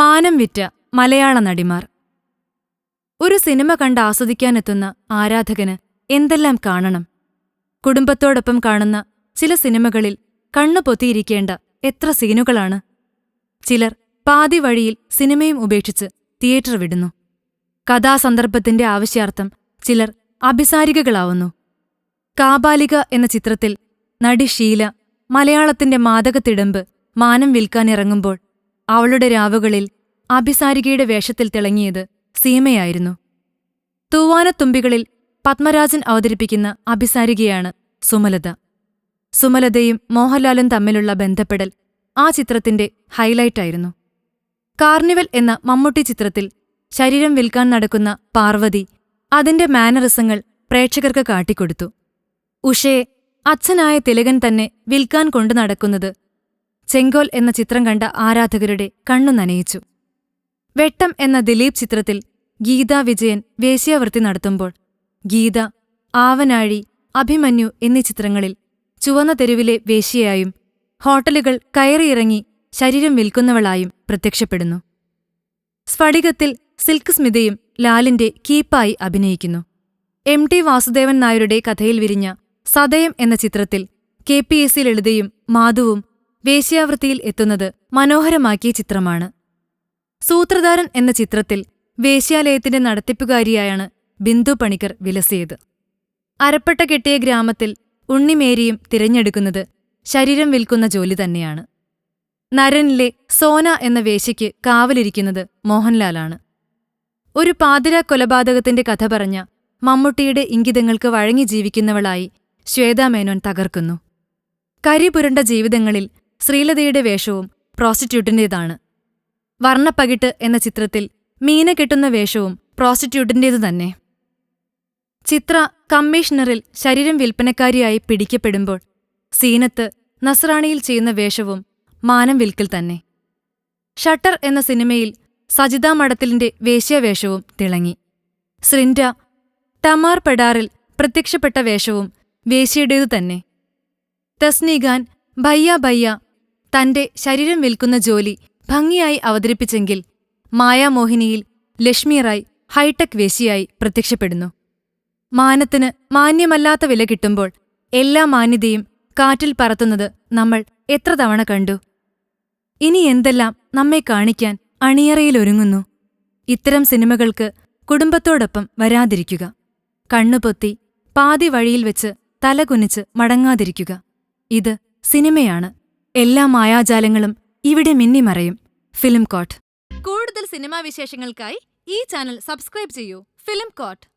മാനം വിറ്റ മലയാള നടിമാർ. ഒരു സിനിമ കണ്ട് ആസ്വദിക്കാനെത്തുന്ന ആരാധകന് എന്തെല്ലാം കാണണം? കുടുംബത്തോടൊപ്പം കാണുന്ന ചില സിനിമകളിൽ കണ്ണു പൊത്തിയിരിക്കേണ്ട എത്ര സീനുകളാണ്? ചിലർ പാതി വഴിയിൽ സിനിമയും ഉപേക്ഷിച്ച് തിയേറ്റർ വിടുന്നു. കഥാസന്ദർഭത്തിന്റെ ആവശ്യാർത്ഥം ചിലർ അഭിസാരികകളാവുന്നു. കാബാലിക എന്ന ചിത്രത്തിൽ നടി ഷീല മലയാളത്തിന്റെ മാദകത്തിടമ്പ് മാനം വിൽക്കാനിറങ്ങുമ്പോൾ അവളുടെ രാവുകളിൽ അഭിസാരികയുടെ വേഷത്തിൽ തിളങ്ങിയത് സീമയായിരുന്നു. തൂവാനത്തുമ്പികളിൽ പത്മരാജൻ അവതരിപ്പിക്കുന്ന അഭിസാരികയാണ് സുമലത. സുമലതയും മോഹൻലാലും തമ്മിലുള്ള ബന്ധപ്പെടൽ ആ ചിത്രത്തിന്റെ ഹൈലൈറ്റായിരുന്നു. കാർണിവൽ എന്ന മമ്മൂട്ടി ചിത്രത്തിൽ ശരീരം വിൽക്കാൻ നടക്കുന്ന പാർവതി അതിന്റെ മാനറിസങ്ങൾ പ്രേക്ഷകർക്ക് കാട്ടിക്കൊടുത്തു. ഉഷയെ അച്ഛനായ തിലകൻ തന്നെ വിൽക്കാൻ കൊണ്ടു നടക്കുന്നത് ചെങ്കോൽ എന്ന ചിത്രം കണ്ട ആരാധകരുടെ കണ്ണു നനയിച്ചു. വെട്ടം എന്ന ദിലീപ് ചിത്രത്തിൽ ഗീതാ വിജയൻ വേശ്യാവൃത്തി നടത്തുമ്പോൾ ഗീത ആവനാഴി അഭിമന്യു എന്നീ ചിത്രങ്ങളിൽ ചുവന്ന തെരുവിലെ വേശ്യയായും ഹോട്ടലുകൾ കയറിയിറങ്ങി ശരീരം വിൽക്കുന്നവളായും പ്രത്യക്ഷപ്പെടുന്നു. സ്ഫടികത്തിൽ സിൽക്ക് സ്മിതയും ലാലിന്റെ കീപ്പായി അഭിനയിക്കുന്നു. എം ടി വാസുദേവൻ നായരുടെ കഥയിൽ വിരിഞ്ഞ സതയം എന്ന ചിത്രത്തിൽ K P S C Lalitha മാധുവും വേശ്യാവൃത്തിയിൽ എത്തുന്നത് മനോഹരമാക്കിയ ചിത്രമാണ്. സൂത്രധാരൻ എന്ന ചിത്രത്തിൽ വേശ്യാലയത്തിന്റെ നടത്തിപ്പുകാരിയായാണ് ബിന്ദു പണിക്കർ വിലസിയത്. അരപ്പട്ട കെട്ടിയ ഗ്രാമത്തിൽ ഉണ്ണിമേരിയും തിരഞ്ഞെടുക്കുന്നത് ശരീരം വിൽക്കുന്ന ജോലി തന്നെയാണ്. നരനിലെ സോന എന്ന വേശ്യയ്ക്ക് കാവലിരിക്കുന്നത് മോഹൻലാലാണ്. ഒരു പാതിര കൊലപാതകത്തിന്റെ കഥ പറഞ്ഞ മമ്മൂട്ടിയുടെ ഇംഗിതങ്ങൾക്ക് വഴങ്ങി ജീവിക്കുന്നവളായി ശ്വേതാമേനോൻ തകർക്കുന്നു. കരിപുരണ്ട ജീവിതങ്ങളിൽ ശ്രീലതയുടെ വേഷവും പ്രോസ്റ്റിറ്റ്യൂട്ടിന്റേതാണ് വർണപ്പകിട്ട് എന്ന ചിത്രത്തിൽ മീന കെട്ടുന്ന വേഷവും പ്രോസ്റ്റിറ്റ്യൂട്ടിന്റേതു തന്നെ. ചിത്ര കമ്മീഷണറിൽ ശരീരം വിൽപ്പനക്കാരിയായി പിടിക്കപ്പെടുമ്പോൾ സീനത്ത് നസ്രാണിയിൽ ചെയ്യുന്ന വേഷവും മാനം വിൽക്കൽ തന്നെ. ഷട്ടർ എന്ന സിനിമയിൽ സജിതാ മഠത്തിലിന്റെ വേശ്യാവേഷവും തിളങ്ങി. ശ്രിൻഡ ടമാർ പെഡാറിൽ പ്രത്യക്ഷപ്പെട്ട വേഷവും വേശ്യയുടേതു തന്നെ. തസ്നീഖാൻ ഭയ്യ ഭയ്യ തന്റെ ശരീരം വിൽക്കുന്ന ജോലി ഭംഗിയായി അവതരിപ്പിച്ചെങ്കിൽ മായാമോഹിനിയിൽ ലക്ഷ്മി റായ് ഹൈടെക് വേശിയായി പ്രത്യക്ഷപ്പെടുന്നു. മാനത്തിന് മാന്യമല്ലാത്ത വില കിട്ടുമ്പോൾ എല്ലാ മാന്യതയും കാറ്റിൽ പറത്തുന്നത് നമ്മൾ എത്ര തവണ കണ്ടു. ഇനി എന്തെല്ലാം നമ്മെ കാണിക്കാൻ അണിയറയിലൊരുങ്ങുന്നു ഇത്തരം സിനിമകൾക്ക് കുടുംബത്തോടൊപ്പം വരാതിരിക്കുക. കണ്ണുപൊത്തി പാതി വഴിയിൽ വെച്ച് തലകുനിച്ച് മടങ്ങാതിരിക്കുക. ഇത് സിനിമയാണ്. എല്ലാ മായാജാലങ്ങളും ഇവിടെ മിന്നിമറയും. Film court. കൂടുതൽ സിനിമാ വിശേഷങ്ങൾക്കായി ഈ ചാനൽ സബ്സ്ക്രൈബ് ചെയ്യൂ. Film court.